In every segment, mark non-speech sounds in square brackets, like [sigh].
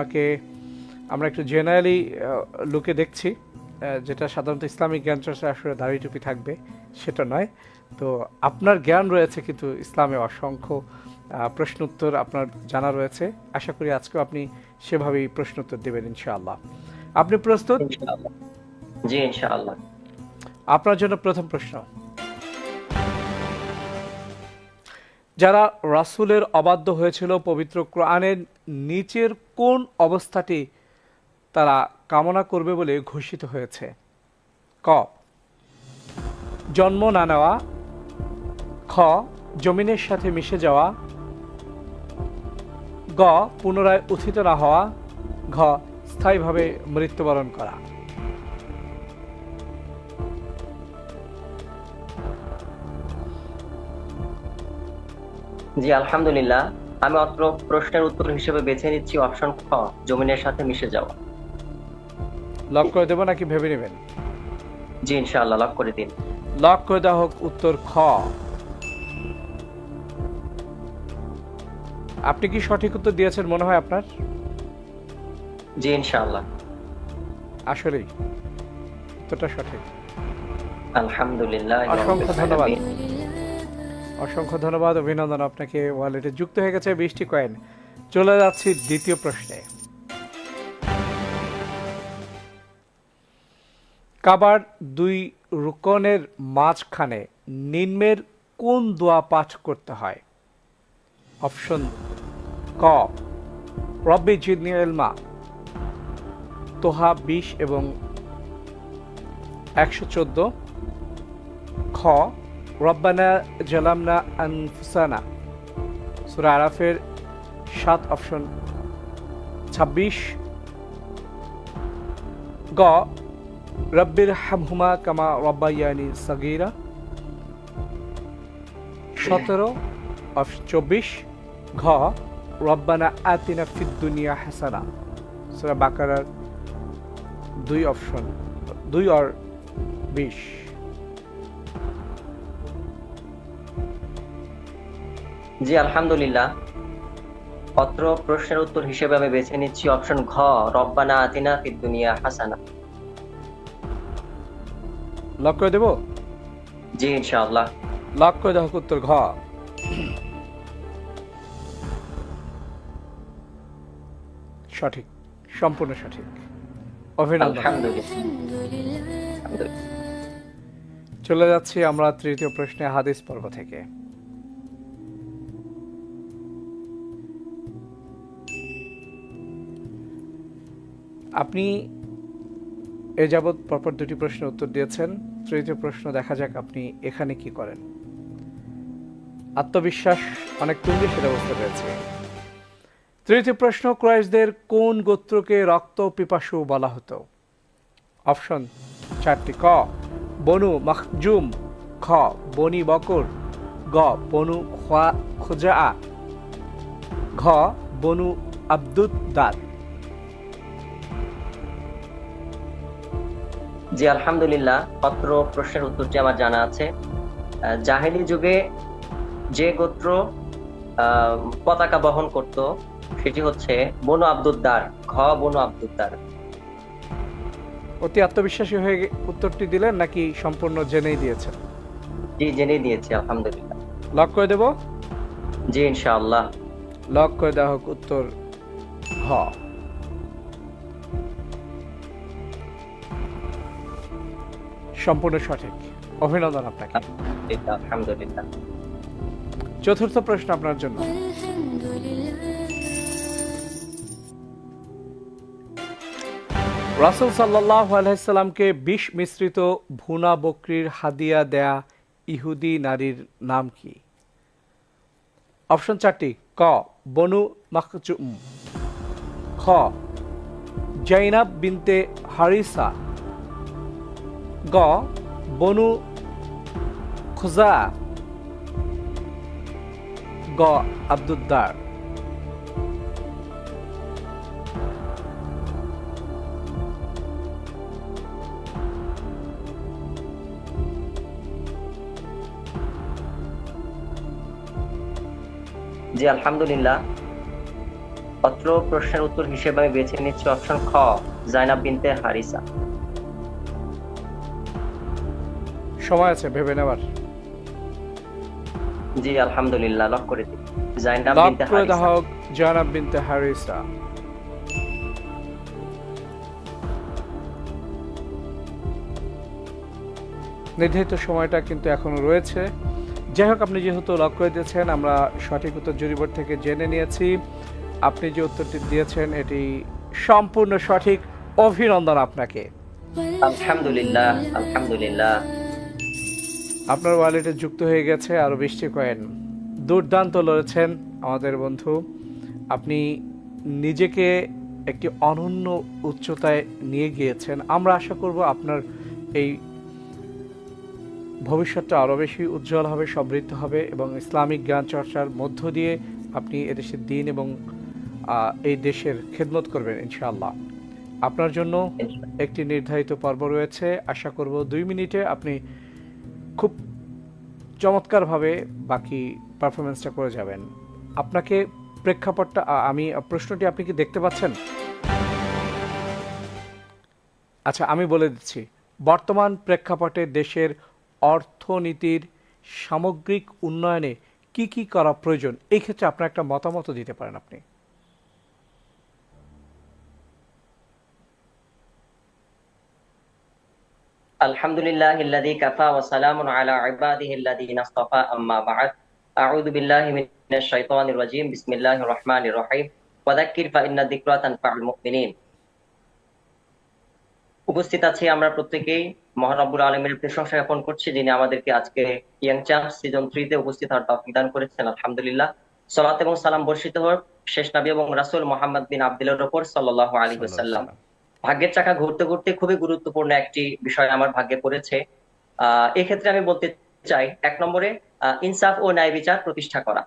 আপনাকে আমরা একটু জেনারেলি লুকে দেখছি যেটা সাধারণত ইসলামিক জ্ঞান চর্চা আসলে দাড়ি টুপি থাকবে সেটা নয়। তো আপনার জ্ঞান রয়েছে কিন্তু ইসলামে অসংখ্য প্রশ্ন উত্তর আপনার জানা রয়েছে। আশা করি আজকেও আপনি সেভাবেই প্রশ্ন উত্তর দেবেন ইনশাআল্লাহ। আপনি প্রস্তুত? জি ইনশাআল্লাহ। আপনার জন্য প্রথম প্রশ্ন। যারা রাসূলের অবাধ্য হয়েছিল পবিত্র কোরআনের নিচের কোন অবস্থাটি তারা কামনা করবে বলে ঘোষিত হয়েছে। ক। জন্ম না নেওয়া। খ। জমিনের সাথে মিশে যাওয়া। গ। পুনরায় উত্থিত না হওয়া। ঘ। স্থায়ীভাবে মৃত্যুবরণ করা। জি আলহামদুলিল্লাহ। আমি অত্র প্রশ্নের উত্তর হিসেবে বেছে নিচ্ছি অপশন খ জমিনের সাথে মিশে যাওয়া। লক করে দেবো নাকি ভেবে নেবেন? জি ইনশাআল্লাহ লক করে দিন। লক করে দেওয়া হোক উত্তর খ। আপনি কি সঠিক উত্তর দিয়েছেন মনে হয় আপনার? জি ইনশাআল্লাহ। আসলেই উত্তরটা সঠিক। আলহামদুলিল্লাহ অসংখ্য ধন্যবাদ। অসংখ্য ধন্যবাদ, অভিনন্দন আপনাকে। ওয়ালেটে যুক্ত হয়ে গেছে বৃষ্টি কয়েন। চলে যাচ্ছি দ্বিতীয় প্রশ্নে। কাবার দুই রুকনের মাঝখানে নিম্নের কোন দোয়া পাঠ করতে হয়? অপশন ক, রব্বি জিদনি তোহা বিশ এবং একশো চোদ্দ। খ রব্বানা জালামনা আনফুসানা। সুরা আরাফের সাত অপশন। ছাব্বিশ। গ রব্বির হামহুমা কামা রব্বাইয়ানি সাগিরা। সতেরো চব্বিশ। ঘ, রব্বানা আতিনা ফিদ দুনিয়া হাসানা। সুরা বাকারার দুই অপশন, দুই আর বিশ। জি আলহামদুলিল্লাহ। অত্র প্রশ্নের উত্তর হিসেবে আমি বেছে নিচ্ছি অপশন ঘ রব্বানা আতিনা ফিদ দুনিয়া হাসানা। লক করে দেবো? জি ইনশাআল্লাহ। লক করে হোক উত্তর ঘ। সঠিক সম্পূর্ণ সঠিক। অভিনন্দন চলে যাচ্ছি আমরা তৃতীয় প্রশ্নে হাদিস পর্ব থেকে। আপনি এ যাবৎ পরপর দুটি প্রশ্নের উত্তর দিয়েছেন। তৃতীয় প্রশ্ন, দেখা যাক আপনি এখানে কি করেন। আত্মবিশ্বাস অনেক তুঙ্গে সেটা বুঝতে পেরেছি। তৃতীয় প্রশ্ন ক্রয়েশদের কোন গোত্রকে রক্ত পিপাসু বলা হতো? অপশন, চারটি ক। বনু মখজুম, খ, বনি বকর, গ, বনু খোয়া খোজা ঘ, বনু আব্দুদ্দার। জি আলহামদুলিল্লাহ। অত্র প্রশ্নের উত্তরটি আমার জানা আছে। জাহেলি যুগে যে গোত্র পতাকা বহন করত সেটি হচ্ছে বনু আব্দুদ্দার ঘ বনু আব্দুদ্দার। অতি আত্মবিশ্বাসী হয়ে উত্তরটি দিলেন নাকি সম্পূর্ণ জেনেই দিয়েছেন? জি জেনে দিয়েছি আলহামদুলিল্লাহ। লক করে দেব? জি ইনশাআল্লাহ। লক করে দেওয়া হোক উত্তর ঘ। সম্পূর্ণ সঠিক। অভিনন্দন আপনাকে। আলহামদুলিল্লাহ চতুর্থ প্রশ্ন আপনার জন্য। রাসুল সাল্লাহ আলাইসাল্লামকে বিষ মিশ্রিত ভুনা বকরির হাদিয়া দেয়া ইহুদি নারীর নাম কি? অপশন চারটি ক বনু মাকচুম খ জাইনাব বিনতে হারিসা গ, বনু খুজা। গ, আব্দুদ্দার। জি, আলহামদুলিল্লাহ। অত্র প্রশ্নের উত্তর হিসেবে আমি বেছে নিচ্ছি অপশন খ, জাইনাব বিনতে হারিসা। সময় আছে ভেবে নেওয়ার। জি আলহামদুলিল্লাহ লক করে দিই জাইনাব বিনতে করে দেওয়া হোক জয়নাব বিনতে হারিসা। নির্ধারিত সময়টা কিন্তু এখনও রয়েছে। যাই হোক আপনি যেহেতু লক করে দিয়েছেন আমরা সঠিক উত্তর জুরি বোর্ড থেকে জেনে নিয়েছি। আপনি যে উত্তরটি দিয়েছেন এটি সম্পূর্ণ সঠিক। অভিনন্দন আপনাকে। আলহামদুলিল্লাহ আলহামদুলিল্লাহ। আপনার ওয়ালেটে যুক্ত হয়ে গেছে আরও বৃষ্টি কয়েন। দুর্দান্ত লড়েছেন আমাদের বন্ধু। আপনি নিজেকে একটি অনন্য উচ্চতায় নিয়ে গিয়েছেন। আমরা আশা করব আপনার এই ভবিষ্যৎটা আরও বেশি উজ্জ্বল হবে, সমৃদ্ধ হবে এবং ইসলামিক জ্ঞান চর্চার মধ্য দিয়ে আপনি এদেশের দিন এবং এই দেশের খেদমত করবেন ইনশাআল্লাহ। আপনার জন্য একটি নির্ধারিত পর্ব রয়েছে। আশা করব দুই মিনিটে আপনি খুব চমৎকারভাবে বাকি পারফরমেন্সটা করে যাবেন। আপনাকে প্রেক্ষাপটটা আমি প্রশ্নটি আপনি কি দেখতে পাচ্ছেন? আচ্ছা আমি বলে দিচ্ছি। বর্তমান প্রেক্ষাপটে দেশের অর্থনীতির সামগ্রিক উন্নয়নে কি কি করা প্রয়োজন? এই ক্ষেত্রে আপনার একটা মতামত দিতে পারেন আপনি। আলহামদুলিল্লাহ الذي كفى وسلام على عباده الذين اصطفى أما بعد أعوذ بالله من الشيطان الرجيم بسم الله الرحمن الرحيم وذكر فإن الذكرى تنفع المؤمنين উপস্থিত আছি আমরা প্রত্যেকেই মহানব্বুল আলমের প্রশংসা জ্ঞাপন করছি যিনি আমাদেরকে আজকে ইয়াং চ্যাম্প সিজন থ্রিতে উপস্থিত হওয়ার তৌফিক দান করেছেন আলহামদুলিল্লাহ সালাত এবং সালাম বর্ষিত হোক শেষ নবী এবং রাসূল মোহাম্মদ বিন আব্দুল্লাহর ওপর সাল্লাল্লাহু আলাইহি ওয়াসাল্লাম ভাগ্যের চাকা ঘুরতে ঘুরতে খুবই গুরুত্বপূর্ণ একটি বিষয় আমার ভাগ্যে পড়েছে। আহ, এক্ষেত্রে আমি বলতে চাই, এক নম্বরে ইনসাফ ও ন্যায় বিচার প্রতিষ্ঠা করা।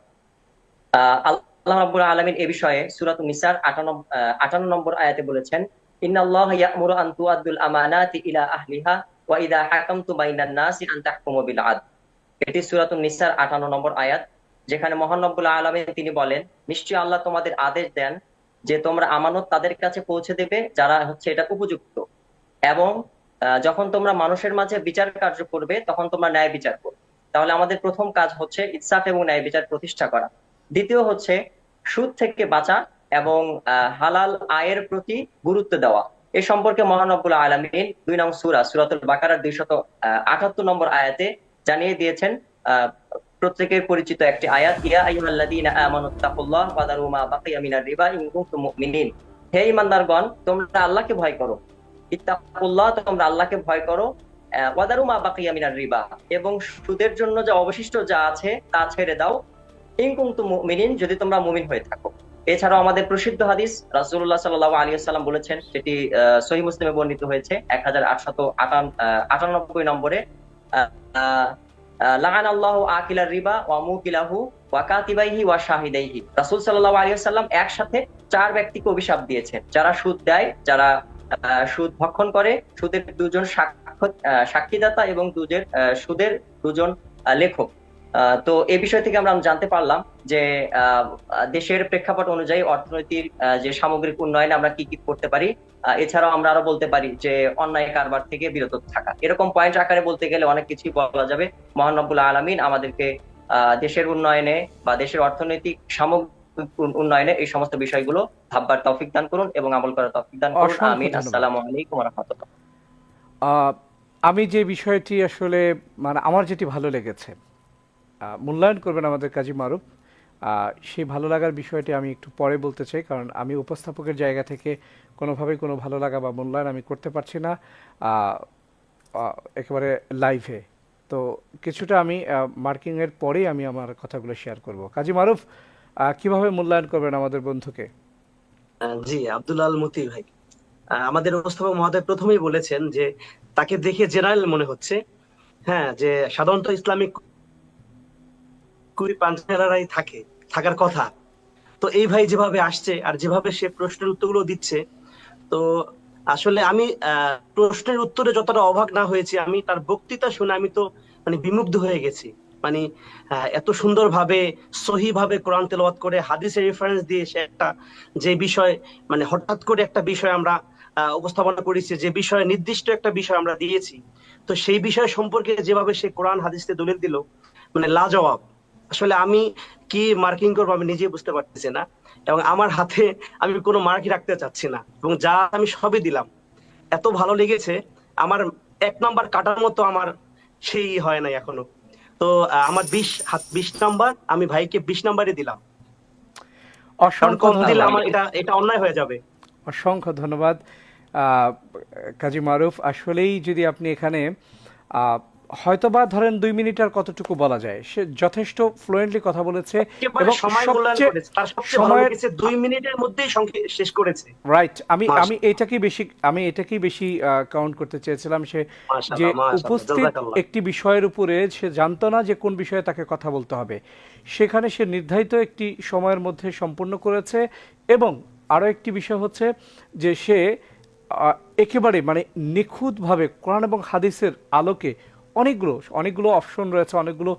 আল্লাহ রাব্বুল আলামিন এ বিষয়ে সূরাত নিসার 58 নম্বর আয়াতে বলেছেন, ইন্নাল্লাহ ইয়া'মুরু আন তুআদ্দুল আমানাতি ইলা আহলিহা ওয়া ইযা হাকামতু বাইনান নাসি আন তাহকুমু বিল আদল। এটি সূরাতুন নিসার 58 নম্বর আয়াত, যেখানে মহান রব্বুল আলামিন তিনি বলেন, নিশ্চয়ই আল্লাহ তোমাদের আদেশ দেন যে তোমরা আমানত তাদের কাছে পৌঁছে দেবে যারা হচ্ছে এটা উপযুক্ত। এবং যখন তোমরা মানুষের মাঝে বিচার কার্য করবে, তখন তোমরা ন্যায় বিচার করবে। তাহলে আমাদের প্রথম কাজ হচ্ছে ইনসাফ এবং ন্যায় বিচার প্রতিষ্ঠা করা। দ্বিতীয় হচ্ছে সুদ থেকে বাঁচা এবং হালাল আয়ের প্রতি গুরুত্ব দেওয়া। এ সম্পর্কে মহানব্বুল আলমিন দুই নং সুরা, সুরাতুল বাকারার দুইশত আটাত্তর নম্বর আয়াতে জানিয়ে দিয়েছেন প্রত্যেকের পরিচিত একটি আয়াত ইয়া আইয়ুহাল্লাযীনা আমানুত্তাকুল্লাহ ওয়া দারু মা বাকিয়া মিনার রিবা ইন কুনতুম মুমিনিন। হে ঈমানদারগণ তোমরা আল্লাহকে ভয় করো। ইত্তাকুল্লাহ তোমরা আল্লাহকে ভয় করো। ওয়া দারু মা বাকিয়া মিনার রিবা। এবং সুদের জন্য যা অবশিষ্ট যা আছে তা ছেড়ে দাও। ইন কুনতুম মুমিনিন যদি তোমরা মুমিন হয়ে থাকো। এছাড়াও আমাদের প্রসিদ্ধ হাদিস রাসূলুল্লাহ সাল্লাল্লাহু আলাইহি ওয়াসাল্লাম বলেছেন সেটি সহিহ মুসলিমে বর্ণিত হয়েছে 1898 নম্বরে। আহ, আহ, লাগান আল্লাহ রিবা একসাথে চার ব্যক্তিকে অভিশাপ দিয়েছেন। যারা সুদ দেয়, যারা সুদ ভক্ষণ করে, সুদের দুজন সাক্ষীদাতা এবং দুজের সুদের দুজন লেখক। তো এ বিষয় থেকে আমরা জানতে পারলাম যে দেশের প্রেক্ষাপট অনুযায়ী অর্থনীতির আহ, যে সামগ্রিক উন্নয়নে আমরা কি কি করতে পারি এছাড়াও আমরা আরও বলতে পারি যে অন্যায় কারবার থেকে বিরত থাকা। এরকম পয়েন্ট আকারে বলতে গেলে অনেক কিছুই বলা যাবে। মহানব্বুল আলমিন আমাদেরকে আহ, দেশের উন্নয়নে বা দেশের অর্থনৈতিক সামগ্রিক উন্নয়নে এই সমস্ত বিষয়গুলো ভাববার তৌফিক দান করুন এবং আমল করার তৌফিক দান করুন। আমিন। আসসালামু আলাইকুম ওয়া রাহমাতুল্লাহ। আমি যে বিষয়টি আসলে মানে আমার যেটি ভালো লেগেছে মূল্যায়ন করবেন আমাদের কাজী মারুফ। সেই ভালো লাগার বিষয়টি আমি একটু পরে বলতে চাই, কারণ আমি উপস্থাপকের জায়গা থেকে কোনোভাবেই কোনো ভালো লাগা বা মূল্যায়ন আমি করতে পারছি না একেবারে লাইভে তো কিছুটা আমি মার্কিংয়ের পরেই আমি আমার কথাগুলো শেয়ার করব। কাজী মারুফ কীভাবে মূল্যায়ন করবেন আমাদের বন্ধুকে? জি, আব্দুল আল মতি ভাই। আমাদের উপস্থাপক মহোদয় প্রথমেই বলেছেন যে তাকে দেখে জেনারেল মনে হচ্ছে। হ্যাঁ যে সাধারণত ইসলামিক কুড়ি পাঞ্চেরারাই থাকে, থাকার কথা। তো এই ভাই যেভাবে আসছে আর যেভাবে সে প্রশ্নের উত্তরগুলো দিচ্ছে, তো আসলে আমি প্রশ্নের উত্তরে যতটা অবাক না হয়েছি, আমি তার বক্তৃতা শুনে আমি তো মানে বিমুগ্ধ হয়ে গেছি। মানে এত সুন্দরভাবে, সহিভাবে কোরআন তেলাওয়াত করে, হাদিসের রেফারেন্স দিয়ে সে একটা যে বিষয় মানে হঠাৎ করে একটা বিষয় আমরা উপস্থাপনা করেছি, যে বিষয়ে নির্দিষ্ট একটা বিষয় আমরা দিয়েছি। তো সেই বিষয় সম্পর্কে যেভাবে সে কোরআন হাদিসে দলিল দিল মানে লাজবাব। আসলে আমি কি মার্কিং করব আমি নিজেই বুঝতে পারতেছি না। এবং আমার হাতে আমি কোনো মার্কই রাখতে চাচ্ছি না। এবং যা আমি সবই দিলাম। এত ভালো লেগেছে আমার এক নাম্বার কাটার মতো আমার সেই হয় নাই এখনও। তো আমার বিশ হাত বিশ নাম্বার আমি ভাইকে বিশ নাম্বারই দিলাম। অসংখ্য দিলে আমার এটা এটা অন্যায় হয়ে যাবে। অসংখ্য ধন্যবাদ। কাজী মারুফ আসলেই যদি আপনি এখানে হয়তোবা ধরেন দুই মিনিট আর কতটুকু বলা যায়? সে যথেষ্ট ফ্লুয়েন্টলি কথা বলেছে এবং সময়ের দুই মিনিটের মধ্যেই শেষ করেছে। রাইট আমি আমি এটাকেই বেশি আমি এটাকেই বেশি কাউন্ট করতে চেয়েছিলাম। সে যে উপস্থিত একটি বিষয়ের উপরে সে জানতো না যে কোন বিষয়ে তাকে কথা বলতে হবে। সেখানে সে নির্ধারিত একটি সময়ের মধ্যে সম্পূর্ণ করেছে এবং আরও একটি বিষয় হচ্ছে যে সে একেবারে মানে নিখুঁতভাবে কোরআন এবং হাদিসের আলোকে অনেকগুলো অনেকগুলো অপশন রয়েছে, অনেকগুলো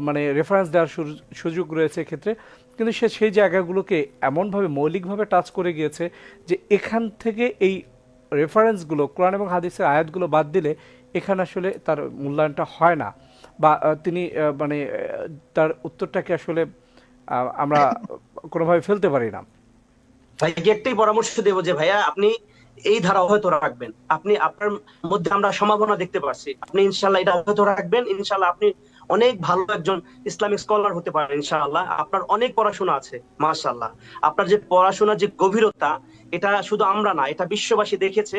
মানে রেফারেন্স দেওয়ার সুযোগ- রয়েছে ক্ষেত্রে কিন্তু সে, সেই জায়গাগুলোকে এমনভাবে মৌলিকভাবে টাচ করে গিয়েছে যে এখান থেকে এই রেফারেন্সগুলো কোরআন এবং হাদিসের আয়াতগুলো বাদ দিলে এখানে আসলে তার মূল্যায়নটা হয় না। বা তিনি মানে তার উত্তরটাকে আসলে আমরা কোনোভাবে ফেলতে পারি না। ভাইকে একটাই পরামর্শ দেবো যে ভাইয়া, আপনি এই ধারা অব্যাহত রাখবেন। আপনি আপনার মধ্যে আমরা সম্ভাবনা দেখতে পাচ্ছি আপনি ইনশাল্লাহ এটা অব্যাহত রাখবেন। ইনশাল্লাহ আপনি অনেক ভালো একজন ইসলামিক স্কলার হতে পারেন ইনশাআল্লাহ। আপনার অনেক পড়াশোনা আছে, মাশাআল্লাহ। আপনার যে পড়াশোনার যে গভীরতা, এটা শুধু আমরা না, এটা বিশ্ববাসী দেখেছে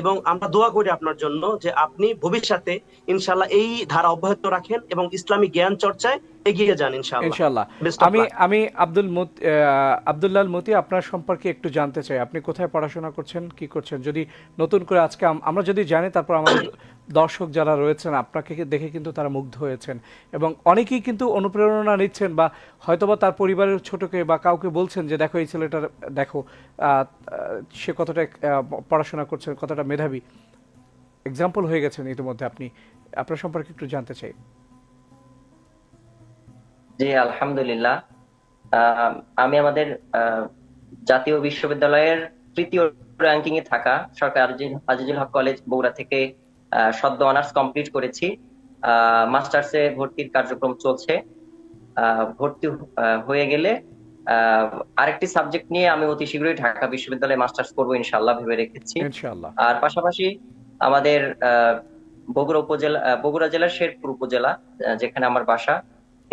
এবং আমরা দোয়া করি আপনার জন্য যে আপনি ভবিষ্যতে ইনশাআল্লাহ এই ধারা অব্যাহত রাখেন এবং ইসলামী জ্ঞান চর্চায় এগিয়ে যান ইনশাআল্লাহ। আমি আমি আব্দুল আব্দুল্লাল মতি আপনার সম্পর্কে একটু জানতে চাই। আপনি কোথায় পড়াশোনা করছেন কি করছেন? যদি নতুন করে আজকে আমরা যদি জানি তারপর আমাদের [coughs] দর্শক যারা রয়েছেন আপনাকে দেখে কিন্তু তারা মুগ্ধ হয়েছেন। এবং অনেকেই কিন্তু অনুপ্রেরণা নিচ্ছেন বা হয়তোবা তার পরিবারের ছোটকে বা কাউকে বলছেন যে দেখো এই ছেলেটার দেখো সে কতটা পড়াশোনা করছেন কতটা মেধাবী। এক্সাম্পল হয়ে গেছেন ইতিমধ্যে আপনি। আপনার সম্পর্কে একটু জানতে চাই। জি আলহামদুলিল্লাহ। আহ, আমি আমাদের জাতীয় বিশ্ববিদ্যালয়ের তৃতীয় র্যাঙ্কিং এ থাকা সরকার আজিজুল হক কলেজ বগুড়া থেকে সদ্য অনার্স কমপ্লিট করেছি। মাস্টার্সে ভর্তির কার্যক্রম চলছে। ভর্তি হয়ে গেলে আহ, আরেকটি সাবজেক্ট নিয়ে আমি অতি শীঘ্রই ঢাকা বিশ্ববিদ্যালয়ে মাস্টার্স করব ইনশাল্লাহ ভেবে রেখেছি। আর পাশাপাশি আমাদের আহ, বগুড়া উপজেলা বগুড়া জেলার শেরপুর উপজেলা যেখানে আমার বাসা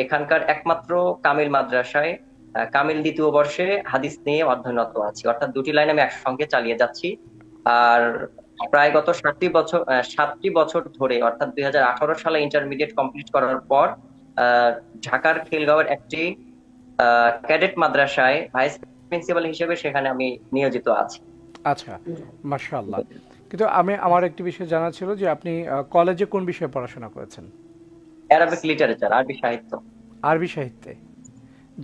এখানকার একমাত্র কামিল মাদ্রাসায় কামিল দ্বিতীয় বর্ষে হাদিস নিয়ে অধ্যয়নরত আছি। অর্থাৎ দুটি লাইন আমি একসঙ্গে চালিয়ে যাচ্ছি। আর প্রায় গত সাতটি বছর সাতটি বছর ধরে, অর্থাৎ দুই সালে ইন্টারমিডিয়েট কমপ্লিট করার পর ঢাকার খিলগাঁওয়ের একটি ক্যাডেট মাদ্রাসায় ভাইস প্রিন্সিপাল হিসেবে সেখানে আমি নিয়োজিত আছি। আচ্ছা মাশাআল্লাহ। কিন্তু আমি, আমার একটি বিষয় জানা ছিল যে আপনি কলেজে কোন বিষয়ে পড়াশোনা করেছেন? অ্যারাবিক লিটারেচার আরবি সাহিত্য। আরবি সাহিত্যে।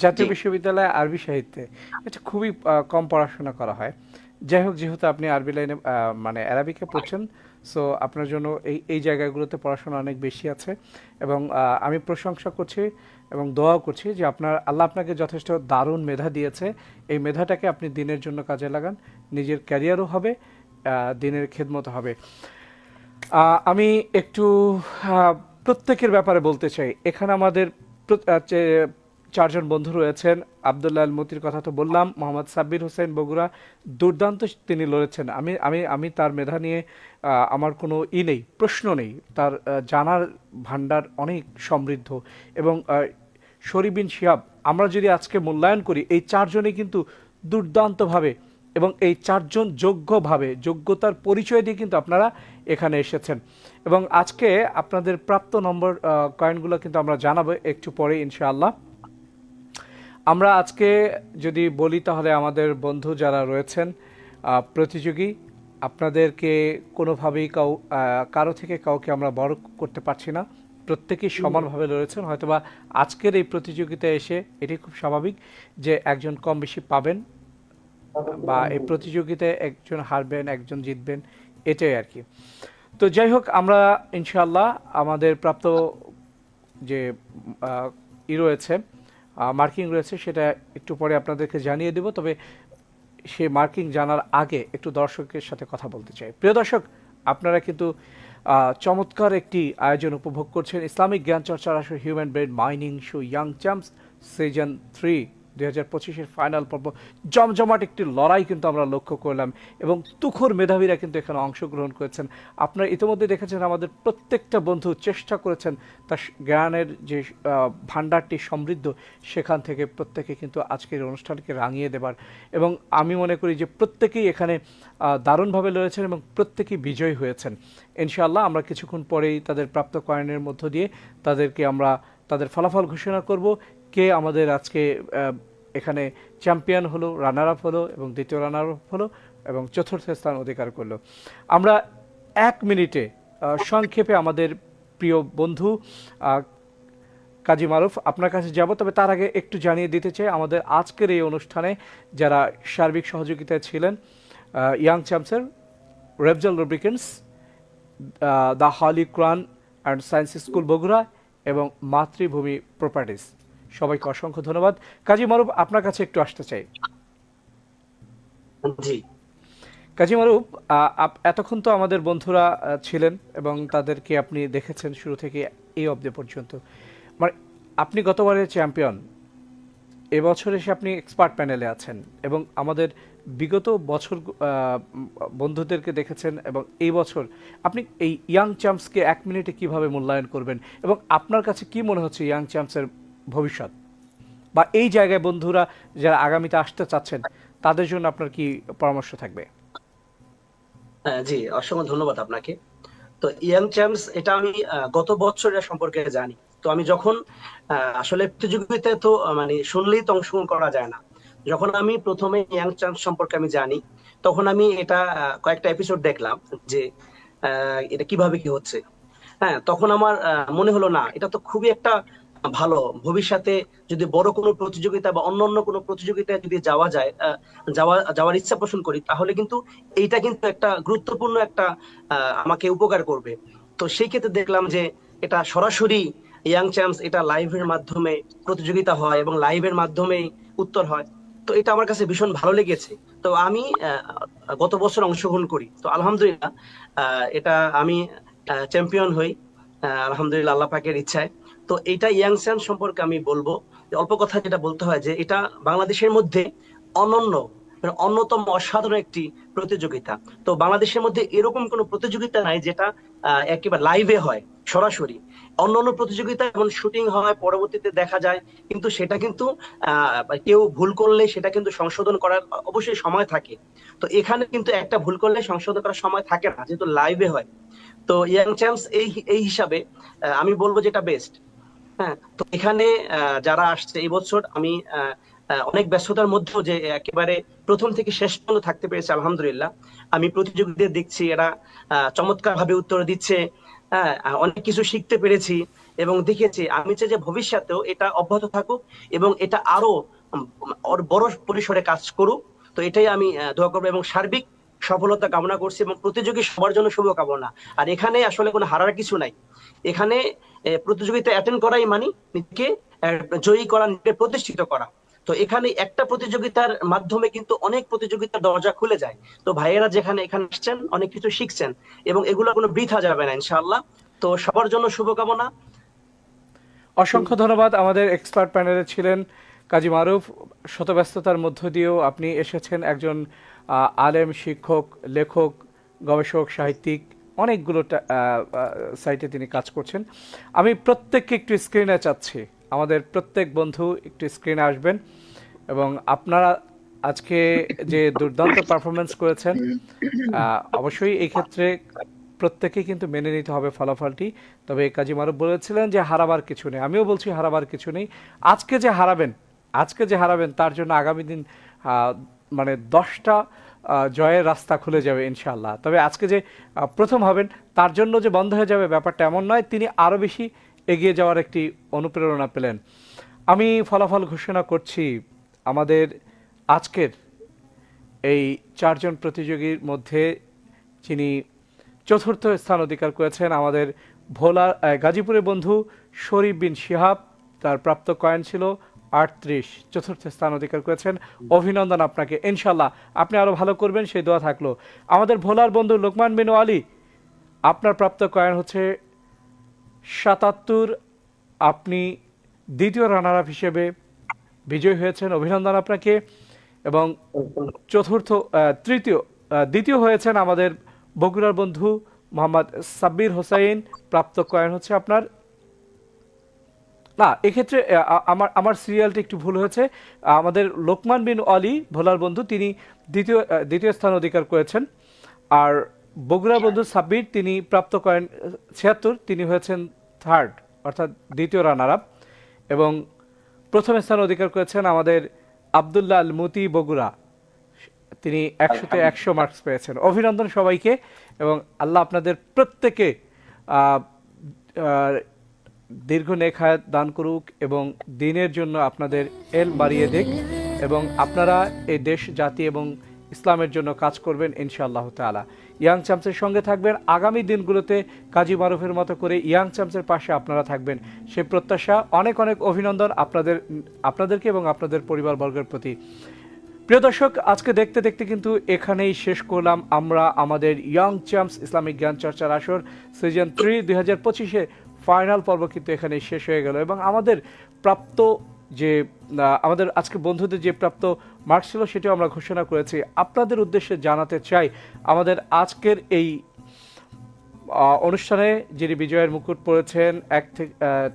জাতীয় বিশ্ববিদ্যালয়ে আরবি সাহিত্যে। এটা খুবই কম পড়াশোনা করা হয়। যাই হোক যেহেতু আপনি আরবি লাইনে মানে অ্যারাবিকে পড়ছেন সো আপনার জন্য এই এই জায়গাগুলোতে পড়াশোনা অনেক বেশি আছে এবং আমি প্রশংসা করছি এবং দোয়াও করছি যে আপনার আল্লাহ আপনাকে যথেষ্ট দারুণ মেধা দিয়েছে। এই মেধাটাকে আপনি দিনের জন্য কাজে লাগান। নিজের ক্যারিয়ারও হবে দিনের খেদমত হবে। আমি একটু প্রত্যেকের ব্যাপারে বলতে চাই। এখানে আমাদের চারজন বন্ধু রয়েছেন আবদুল্লাহ আল মতির কথা তো বললাম মোহাম্মদ সাব্বির হোসেন বগুড়া দুর্দান্ত তিনি লড়েছেন। আমি আমি আমি তার মেধা নিয়ে আমার কোনো ই নেই প্রশ্ন নেই। তার জানার ভান্ডার অনেক সমৃদ্ধ এবং আহ, শরীফ বিন শিহাব আমরা যদি আজকে মূল্যায়ন করি এই চারজনে কিন্তু দুর্দান্তভাবে এবং এই চারজন যোগ্যভাবে যোগ্যতার পরিচয় দিয়ে কিন্তু আপনারা এখানে এসেছেন। এবং আজকে আপনাদের প্রাপ্ত নম্বর কয়েনগুলো কিন্তু আমরা জানাব একটু পরে ইনশাআল্লাহ। আমরা আজকে যদি বলি তাহলে আমাদের বন্ধু যারা রয়েছেন প্রতিযোগী আপনাদেরকে কোনোভাবেই কাউ কারও থেকে কাউকে আমরা বড় করতে পারছি না। প্রত্যেকেই সমানভাবে রয়েছেন। হয়তোবা আজকের এই প্রতিযোগিতায় এসে এটি খুব স্বাভাবিক যে একজন কম বেশি পাবেন। বা এই প্রতিযোগিতায় একজন হারবেন, একজন জিতবেন, এটাই আর কি। তো যাই হোক, আমরা ইনশাল্লাহ আমাদের প্রাপ্ত যে ই রয়েছে মার্কিং রয়েছে, সেটা একটু পরে আপনাদেরকে জানিয়ে দেব। তবে সেই মার্কিং জানার আগে একটু দর্শকের সাথে কথা বলতে চাই। প্রিয় দর্শক, আপনারা কিন্তু চমৎকার একটি আয়োজন উপভোগ করছেন। ইসলামিক জ্ঞান চর্চার আসর human brain mining show, young champs season three. দুই হাজার ফাইনাল পর্ব, জমজমাট একটি লড়াই কিন্তু আমরা লক্ষ্য করলাম এবং তুখর মেধাবীরা কিন্তু এখানে অংশগ্রহণ করেছেন। আপনারা ইতিমধ্যে দেখেছেন আমাদের প্রত্যেকটা বন্ধু চেষ্টা করেছেন তার জ্ঞানের যে ভাণ্ডারটি সমৃদ্ধ, সেখান থেকে প্রত্যেকে কিন্তু আজকের অনুষ্ঠানকে রাঙিয়ে দেবার। এবং আমি মনে করি যে প্রত্যেকেই এখানে দারুণভাবে লড়েছেন এবং প্রত্যেকেই বিজয়ী হয়েছেন। ইনশাআল্লাহ আমরা কিছুক্ষণ পরেই তাদের প্রাপ্ত কয়েনের মধ্য দিয়ে তাদেরকে আমরা, তাদের ফলাফল ঘোষণা করব। কে আমাদের আজকে এখানে চ্যাম্পিয়ন হলো রানার আপ হলো এবং দ্বিতীয় রানার আপ হলো এবং চতুর্থ স্থান অধিকার করল। আমরা এক মিনিটে সংক্ষেপে আমাদের প্রিয় বন্ধু কাজী মারুফ, আপনার কাছে যাব, তবে তার আগে একটু জানিয়ে দিতে চাই, আমাদের আজকের এই অনুষ্ঠানে যারা সার্বিক সহযোগিতায় ছিলেন ইয়াং চ্যাম্পসের রেবজাল রুব্রিকেন্স the holy Quran and science school Bogura এবং মাতৃভূমি প্রপার্টিস। সবাইকে অসংখ্য ধন্যবাদ। কাজী মারুফ আপনার কাছে একটু আসতে চাই। জি। কাজী মারুফ এতক্ষণ তো আমাদের বন্ধুরা ছিলেন এবং তাদেরকে আপনি দেখেছেন শুরু থেকে এই অবধি পর্যন্ত। মানে আপনি গতবারের চ্যাম্পিয়ন এবছর এসে আপনি এক্সপার্ট প্যানেলে আছেন এবং আমাদের বিগত বছর বন্ধুদেরকে দেখেছেন এবং এই বছর আপনি এই ইয়াং চ্যাম্পসকে এক মিনিটে কীভাবে মূল্যায়ন করবেন এবং আপনার কাছে কি মনে হচ্ছে ইয়াং চ্যাম্পসের ভবিষ্যৎ। বা এই জায়গায় বন্ধুরা যারা আগামীতে আসতে চাচ্ছেন তাদের জন্য আপনার কি পরামর্শ থাকবে? হ্যাঁ, জি অসংখ্য ধন্যবাদ আপনাকে। তো ইয়াং চ্যাম্পস এটা আমি গত বছরের সম্পর্কে জানি। তো আমি যখন আসলে প্রতিযোগিতায় তো মানে শুনলেই তো অংশগ্রহণ করা যায় না। যখন আমি প্রথমে ইয়াং চ্যাম্পস সম্পর্কে আমি জানি তখন আমি এটা কয়েকটা এপিসোড দেখলাম যে এটা কীভাবে কি হচ্ছে। হ্যাঁ তখন আমার মনে হলো না এটা তো খুবই একটা ভালো। ভবিষ্যতে যদি বড় কোনো প্রতিযোগিতা বা অন্য অন্য কোনো প্রতিযোগিতায় যদি যাওয়া যায় যাওয়া, যাওয়ার ইচ্ছা পোষণ করি, তাহলে কিন্তু এইটা কিন্তু একটা গুরুত্বপূর্ণ একটা আমাকে উপকার করবে। তো সেই ক্ষেত্রে দেখলাম যে এটা সরাসরি ইয়াং চ্যাম্পস এটা লাইভের মাধ্যমে প্রতিযোগিতা হয় এবং লাইভের মাধ্যমেই উত্তর হয়। তো এটা আমার কাছে ভীষণ ভালো লেগেছে। তো আমি গত বছর অংশগ্রহণ করি। তো আলহামদুলিল্লাহ এটা আমি চ্যাম্পিয়ন হই। আলহামদুলিল্লাহ আল্লাহ পাকের ইচ্ছায়। তো এটা ইয়াং চ্যাম্প সম্পর্কে আমি বলব। অল্প কথা যেটা বলতে হয় যে এটা বাংলাদেশের মধ্যে অনন্য মানে অন্যতম অসাধারণ একটি প্রতিযোগিতা। তো বাংলাদেশের মধ্যে এরকম কোনো প্রতিযোগিতা নাই যেটা একেবারে লাইভে হয়, সরাসরি। অন্যান্য প্রতিযোগিতা যেমন শুটিং হয়, পরবর্তীতে দেখা যায়, কিন্তু সেটা কিন্তু কেউ ভুল করলে সেটা কিন্তু সংশোধন করার অবশ্যই সময় থাকে। তো এখানে কিন্তু একটা ভুল করলে সংশোধন করার সময় থাকে না, যেহেতু লাইভে হয়। তো ইয়াং চ্যাম্পস এই এই হিসাবে আমি বলব যেটা বেস্ট হ্যাঁ তো এখানে যারা আসছে এই বছর, আমি অনেক ব্যস্ততার মধ্যেও যে একেবারে প্রথম থেকে শেষ পর্যন্ত থাকতে পেরেছি, আলহামদুলিল্লাহ। আমি প্রতিযোগীদের দেখছি, এরা চমৎকার ভাবে উত্তর দিচ্ছে হ্যাঁ অনেক কিছু শিখতে পেরেছি এবং দেখেছি। আমি চাই যে ভবিষ্যতেও এটা অব্যাহত থাকুক এবং এটা আরও বড় পরিসরে কাজ করুক। তো এটাই আমি দোয়া করব এবং সার্বিক সফলতা কামনা করছি এবং প্রতিযোগী সবার জন্য শুভকামনা। আর এখানে আসলে কোনো হারার কিছু নাই। এখানে প্রতিযোগিতা অ্যাটেন্ড করাই মানে নিজেকে জয়ী করা, নিজেকে প্রতিষ্ঠিত করা। তো এখানে একটা প্রতিযোগিতার মাধ্যমে কিন্তু অনেক প্রতিযোগিতার দরজা খুলে যায়। তো ভাইয়েরা যেখানে এখানে আসছেন, অনেক কিছু শিখছেন এবং এগুলো কোনো বৃথা যাবে না, ইনশাআল্লাহ। তো সবার জন্য শুভকামনা। অসংখ্য ধন্যবাদ। আমাদের এক্সপার্ট প্যানেলে ছিলেন কাজী মারুফ। শত ব্যস্ততার মধ্য দিয়েও আপনি এসেছেন একজন আলেম, শিক্ষক, লেখক, গবেষক, সাহিত্যিক, অনেকগুলো সাইটে তিনি কাজ করছেন। আমি প্রত্যেককে একটু স্ক্রিনে চাচ্ছি। আমাদের প্রত্যেক বন্ধু একটু স্ক্রিনে আসবেন এবং আপনারা আজকে যে দুর্দান্ত পারফরমেন্স করেছেন অবশ্যই এই ক্ষেত্রে প্রত্যেকেই কিন্তু মেনে নিতে হবে ফলাফলটি। তবে কাজী মারুফ বলেছিলেন যে হারাবার কিছু নেই। আমিও বলছি হারাবার কিছু নেই। আজকে যে হারাবেন, আজকে যে হারাবেন, তার জন্য আগামী দিন মানে দশটা জয়ের রাস্তা খুলে যাবে ইনশাআল্লাহ। তবে আজকে যে প্রথম হবেন, তার জন্য যে বন্ধ হয়ে যাবে ব্যাপারটা এমন নয়, তিনি আরও বেশি এগিয়ে যাওয়ার একটি অনুপ্রেরণা পেলেন। আমি ফলাফল ঘোষণা করছি, আমাদের আজকের এই চারজন প্রতিযোগীর মধ্যে যিনি চতুর্থ স্থান অধিকার করেছেন, আমাদের ভোলা গাজীপুরের বন্ধু শরীফ বিন শিহাব, তার প্রাপ্ত কয়েন ছিল আটত্রিশ চতুর্থ স্থান অধিকার করেছেন। অভিনন্দন আপনাকে। ইনশাল্লাহ আপনি আরও ভালো করবেন, সেই দোয়া থাকল। আমাদের ভোলার বন্ধু লোকমান বিন আলী আপনার প্রাপ্ত কয়েন হচ্ছে সাতাত্তর। আপনি দ্বিতীয় রানার আপ হিসেবে বিজয় হয়েছেন। অভিনন্দন আপনাকে। এবং চতুর্থ তৃতীয় দ্বিতীয় হয়েছেন আমাদের বগুড়ার বন্ধু মোহাম্মদ সাব্বির হোসাইন। প্রাপ্ত কয়েন হচ্ছে আপনার না এক্ষেত্রে আমার আমার সিরিয়ালটি একটু ভুল হয়েছে। আমাদের লোকমান বিন অলি ভোলার বন্ধু তিনি দ্বিতীয় দ্বিতীয় স্থান অধিকার করেছেন। আর বগুড়া বন্ধু সাব্বির তিনি প্রাপ্ত করেন ছিয়াত্তর তিনি হয়েছেন থার্ড অর্থাৎ দ্বিতীয় রানার আপ এবং প্রথম স্থান অধিকার করেছেন আমাদের আবদুল্লাহ আল মতি বগুড়া। তিনি একশোতে একশো মার্কস পেয়েছেন। অভিনন্দন সবাইকে এবং আল্লাহ আপনাদের প্রত্যেকে দীর্ঘ নেখায়াত দান করুক এবং দিনের জন্য আপনাদের এল বাড়িয়ে দিক এবং আপনারা এই দেশ, জাতি এবং ইসলামের জন্য কাজ করবেন ইনশাআল্লাহ তাআলা। ইয়াং চামসের সঙ্গে থাকবেন। আগামী দিনগুলোতে কাজী মারুফের মতো করে ইয়াং চামসের পাশে আপনারা থাকবেন। সে প্রত্যাশা, অনেক অনেক অভিনন্দন আপনাদের, আপনাদেরকে এবং আপনাদের পরিবারবর্গের প্রতি। প্রিয় দর্শক, আজকে দেখতে দেখতে কিন্তু এখানেই শেষ করলাম। আমরা আমাদের ইয়াং চ্যাম্পস ইসলামিক জ্ঞান চর্চার আসর, সিজন থ্রি দুই হাজার পঁচিশে ফাইনাল পর্ব কিন্তু এখানে শেষ হয়ে গেল এবং আমাদের প্রাপ্ত যে আমাদের আজকে বন্ধুদের যে প্রাপ্ত মার্কস ছিল সেটাও আমরা ঘোষণা করেছি। আপনাদের উদ্দেশ্যে জানাতে চাই, আমাদের আজকের এই অনুষ্ঠানে যিনি বিজয়ের মুকুট পড়েছেন এক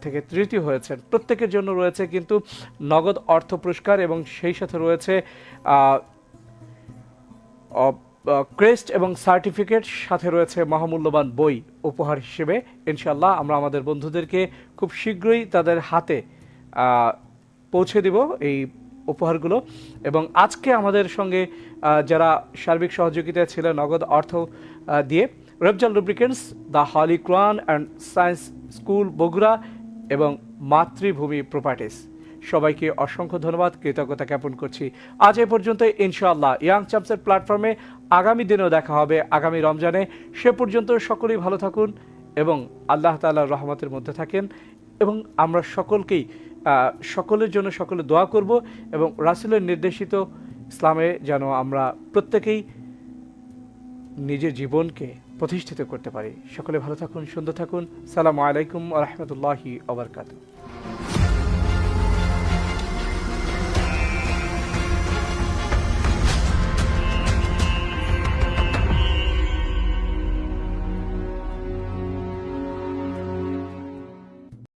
থেকে তৃতীয় হয়েছেন। প্রত্যেকের জন্য রয়েছে কিন্তু নগদ অর্থ পুরস্কার এবং সেই সাথে রয়েছে ক্রেস্ট এবং সার্টিফিকেট সাথে রয়েছে মহামূল্যবান বই উপহার হিসেবে। ইনশাল্লাহ আমরা আমাদের বন্ধুদেরকে খুব শীঘ্রই তাদের হাতে পৌঁছে দিব এই উপহারগুলো। এবং আজকে আমাদের সঙ্গে যারা সার্বিক সহযোগিতায় ছিলেন নগদ অর্থ দিয়ে, রেবজাল রুব্রিকেন্স the holy Quran and science school Bogura এবং মাতৃভূমি প্রপার্টিস। সবাইকে অসংখ্য ধন্যবাদ, কৃতজ্ঞতা জ্ঞাপন করছি। আজ এ পর্যন্ত ইনশাআল্লাহ ইয়াং চ্যাম্পসের প্ল্যাটফর্মে আগামী দিনেও দেখা হবে, আগামী রমজানে। সে পর্যন্ত সকলেই ভালো থাকুন এবং আল্লাহ তাআলার রহমতের মধ্যে থাকেন এবং আমরা সকলকেই সকলের জন্য সকলে দোয়া করব এবং রাসুলের নির্দেশিত ইসলামে যেন আমরা প্রত্যেকেই নিজের জীবনকে প্রতিষ্ঠিত করতে পারি। সকলে ভালো থাকুন, সুন্দর থাকুন। সালামু আলাইকুম রহমতুল্লাহি আবরকাত